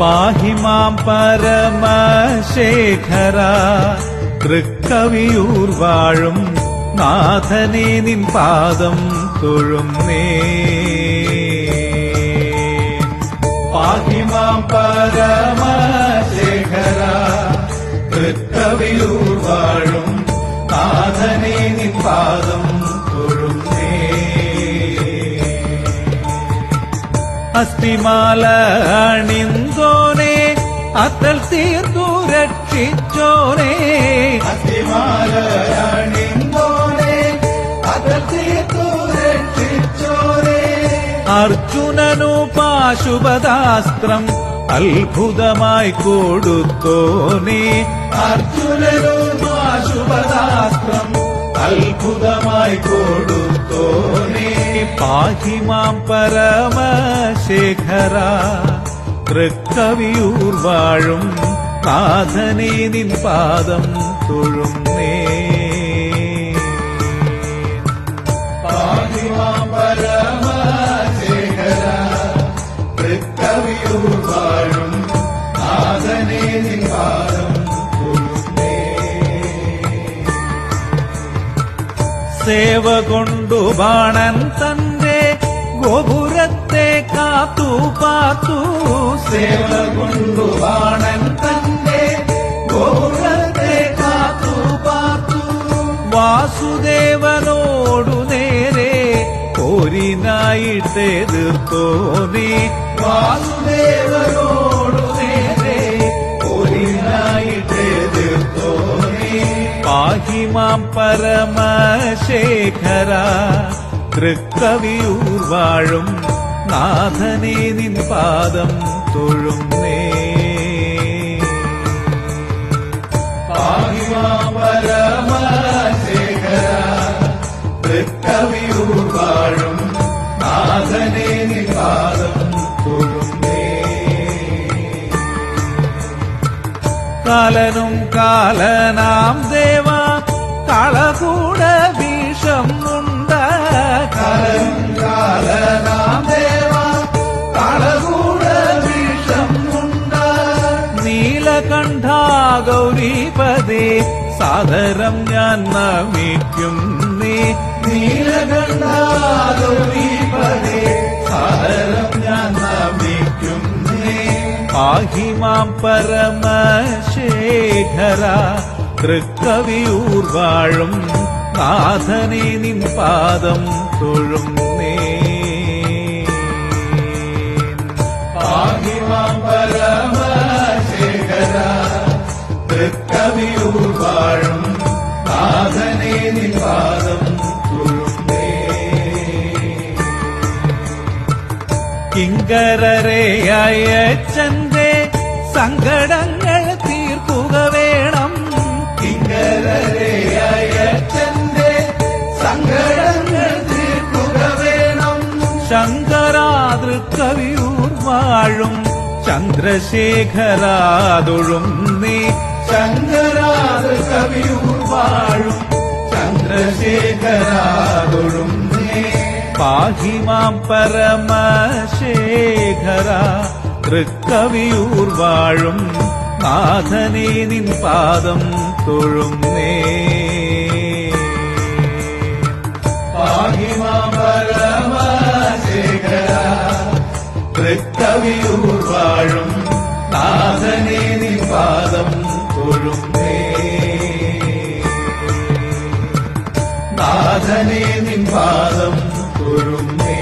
പാഹി മാം പരമശേഖര തൃക്കവിയൂർവാഴും നാഥനേ നിൻ പാദം തൊഴുന്നേ. പാഹി മാം പരമശേഖര തൃക്കവിയൂർവാഴും നാഥനെ നിൻ പാദം അസ്ഥിമാല അണിന്തോനെ അത്തൽ തീർത്തു രക്ഷിച്ചോനെ. അസ്ഥിമാല അണിന്തോനെ അത്തൽ തീർത്തു രക്ഷിച്ചോനെ. അർജുനനു പാശുപതാസ്ത്രം അത്ഭുതമായി കൊടുത്തോനെ. അർജുനനു പാശുപതാസ്ത്രം അത്ഭുതമായി കൊടുത്തോനെ പാഹി മാം പരമശേഖര തൃക്കവിയൂർ വാഴും നാഥനെ നിൻ പാദം തൊഴുന്നേ. പാഹി മാം സേവ കൊണ്ടു ബാണൻ തന്റെ ഗോപുരത്തെ കാത്തു പാത്തു സേവ കൊണ്ടു ബാണൻ തന്റെ ഗോപുരത്തെ കാത്തു പാത്തു വാസുദേവനോടു നേരെ പോരിനായിട്ട് തോന്നി വാസുദേവനോടു മാം പരമശേഖര തൃക്കവിയൂർവാഴും നാഥനേ നിൻ പാദം തൊഴുന്നേ. പരമശേഖര നാഥനെ നിൻ പാദം തൊഴുന്നേ. കാലനും കാലനാം ദേവ കളകൂട ഭീഷം ഉണ്ട് ഗൗരീപദേ സാദരം ഞാൻ നമിക്കും നീ. നീലകണ്ഠ ഗൗരീപദേ സാദരം ഞാൻ നമിക്കും നീ. ആഹിമാം പരമശേഖര തൃക്കവിയൂർ വാഴും നാഥനെ നിൻ പാദം തൊഴുന്നേ പാഹി മാം പരമശേഖര തൃക്കവിയൂർ വാഴും നാഥനെ നിൻ പാദം ശങ്കരാതൃക്കവിയൂർ വാഴും ചന്ദ്രശേഖരാതൊഴും നീ ശങ്കരാതൃക്കവിയൂർ വാഴും ചന്ദ്രശേഖരാതൊഴും നീ പാഹി മാം പരമശേഖര തൃക്കവിയൂർ വാഴും നാഥനെ നിൻ പാദം തൊഴുന്നേ പാഹി തൃക്കവിയൂർ വാഴും നാഥനേ നിൻ പാദം തൊഴുന്നേ നാഥനെ നിൻ പാദം തൊഴുന്നേ